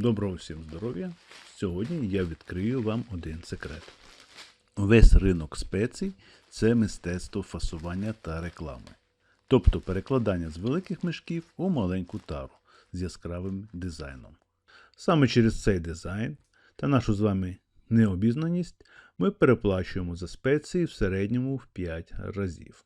Доброго всім здоров'я! Сьогодні я відкрию вам один секрет. Весь ринок спецій це мистецтво фасування та реклами. Тобто перекладання з великих мішків у маленьку тару з яскравим дизайном. Саме через цей дизайн та нашу з вами необізнаність ми переплачуємо за спеції в середньому в 5 разів.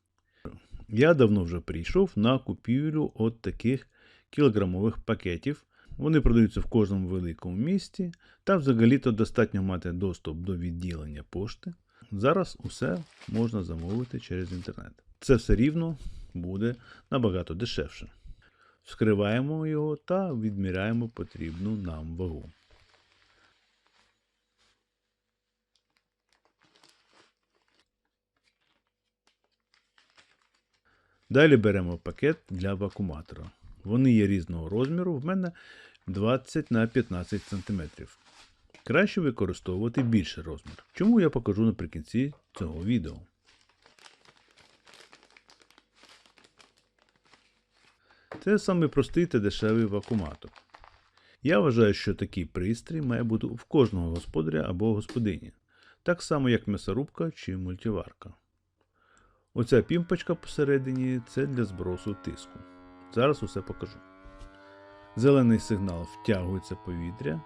Я давно вже прийшов на купівлю от таких кілограмових пакетів. Вони продаються в кожному великому місті, та взагалі-то достатньо мати доступ до відділення пошти. Зараз усе можна замовити через інтернет. Це все рівно буде набагато дешевше. Вскриваємо його та відміряємо потрібну нам вагу. Далі беремо пакет для вакууматора. Вони є різного розміру, в мене 20 на 15 см. Краще використовувати більший розмір. Чому я покажу наприкінці цього відео. Це самий простий та дешевий вакууматор. Я вважаю, що такий пристрій має бути в кожного господаря або господині, так само як м'ясорубка чи мультиварка. Оця пімпочка посередині це для збросу тиску. Зараз усе покажу. Зелений сигнал втягується повітря,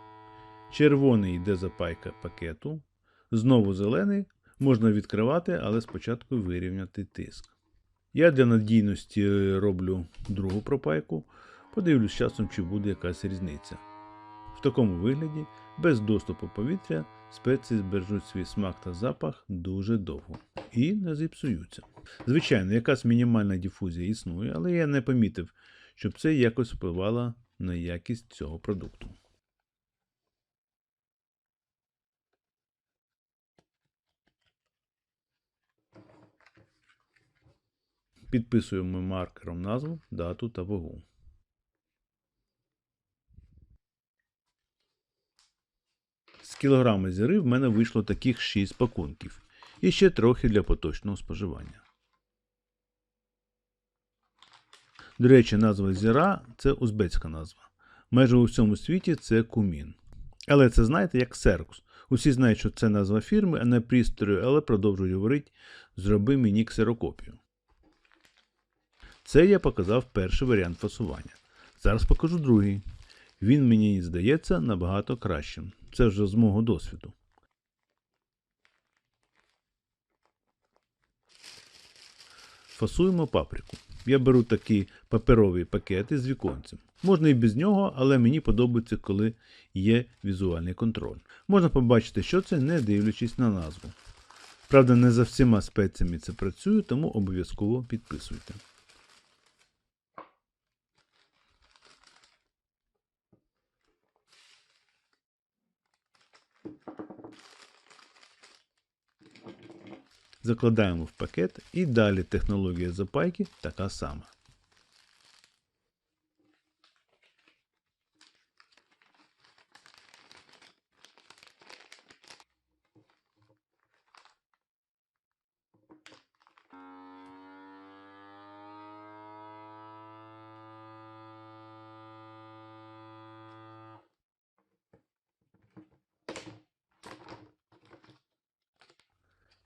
червоний йде запайка пакету, знову зелений можна відкривати, але спочатку вирівняти тиск. Я для надійності роблю другу пропайку, подивлюсь часом, чи буде якась різниця. В такому вигляді, без доступу повітря, спеції збережуть свій смак та запах дуже довго і не зіпсуються. Звичайно, якась мінімальна дифузія існує, але я не помітив, щоб це якось впливало на якість цього продукту. Підписуємо маркером назву, дату та вагу. З кілограма зіри в мене вийшло таких 6 пакунків. І ще трохи для поточного споживання. До речі, назва зіра це узбецька назва. Майже у всьому світі це кумін. Але це знаєте як серкус. Усі знають, що це назва фірми, а не пристрою, але продовжують говорити зроби мені ксерокопію. Це я показав перший варіант фасування. Зараз покажу другий. Він мені здається набагато кращим. Це вже з мого досвіду. Фасуємо паприку. Я беру такі паперові пакети з віконцем. Можна і без нього, але мені подобається, коли є візуальний контроль. Можна побачити, що це, не дивлячись на назву. Правда, не за всіма спеціями це працює, тому обов'язково підписуйте. Закладаємо в пакет і далі технологія запайки така сама.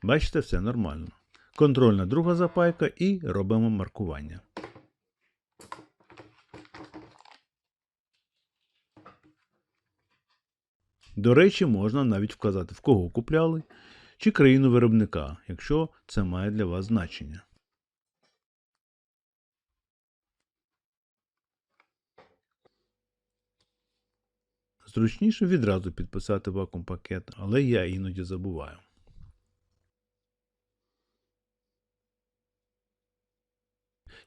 Бачите, все нормально. Контрольна друга запайка і робимо маркування. До речі, можна навіть вказати, в кого купляли, чи країну виробника, якщо це має для вас значення. Зручніше відразу підписати вакуум пакет, але я іноді забуваю.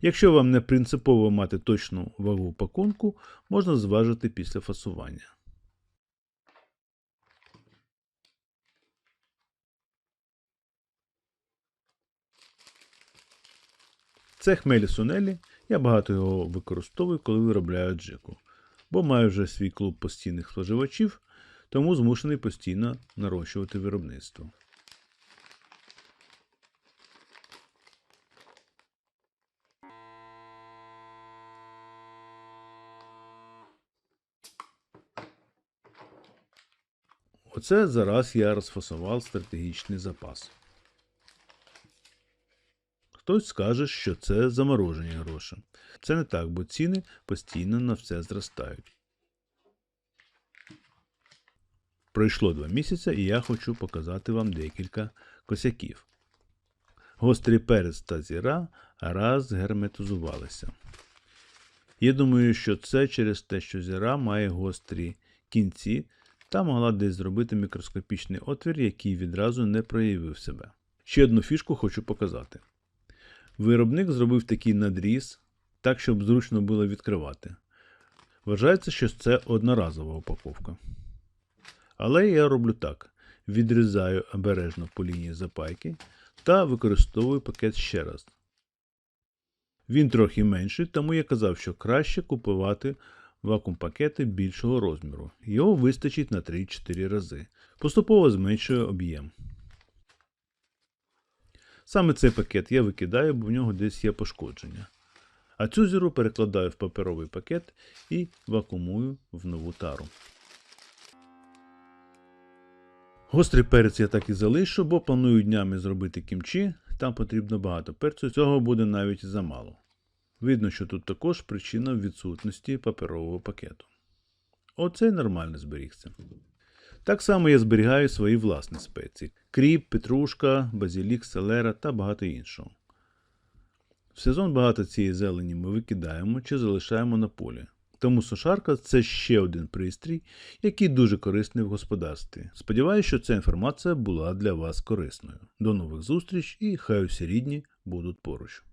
Якщо вам не принципово мати точну вагу пакунку, можна зважити після фасування. Це хмелі сунелі. Я багато його використовую, коли виробляю джику, бо маю вже свій клуб постійних споживачів, тому змушений постійно нарощувати виробництво. Оце зараз я розфасував стратегічний запас. Хтось скаже, що це заморожені гроші. Це не так, бо ціни постійно на все зростають. Пройшло два місяці, і я хочу показати вам декілька косяків. Гострий перець та зіра раз герметизувалися. Я думаю, що це через те, що зіра має гострі кінці та могла десь зробити мікроскопічний отвір, який відразу не проявив себе. Ще одну фішку хочу показати. Виробник зробив такий надріз, так, щоб зручно було відкривати. Вважається, що це одноразова упаковка. Але я роблю так: відрізаю обережно по лінії запайки та використовую пакет ще раз. Він трохи менший, тому я казав, що краще купувати вакуум-пакети більшого розміру. Його вистачить на 3-4 рази. Поступово зменшую об'єм. Саме цей пакет я викидаю, бо в нього десь є пошкодження. А цю зіру перекладаю в паперовий пакет і вакуумую в нову тару. Гострий перець я так і залишу, бо планую днями зробити кімчі, там потрібно багато перцю, цього буде навіть замало. Видно, що тут також причина в відсутності паперового пакету. Оцей нормально зберігся. Так само я зберігаю свої власні спеції: кріп, петрушка, базилік, селера та багато іншого. В сезон багато цієї зелені ми викидаємо чи залишаємо на полі. Тому сушарка це ще один пристрій, який дуже корисний в господарстві. Сподіваюся, що ця інформація була для вас корисною. До нових зустріч і хай усі рідні будуть поруч.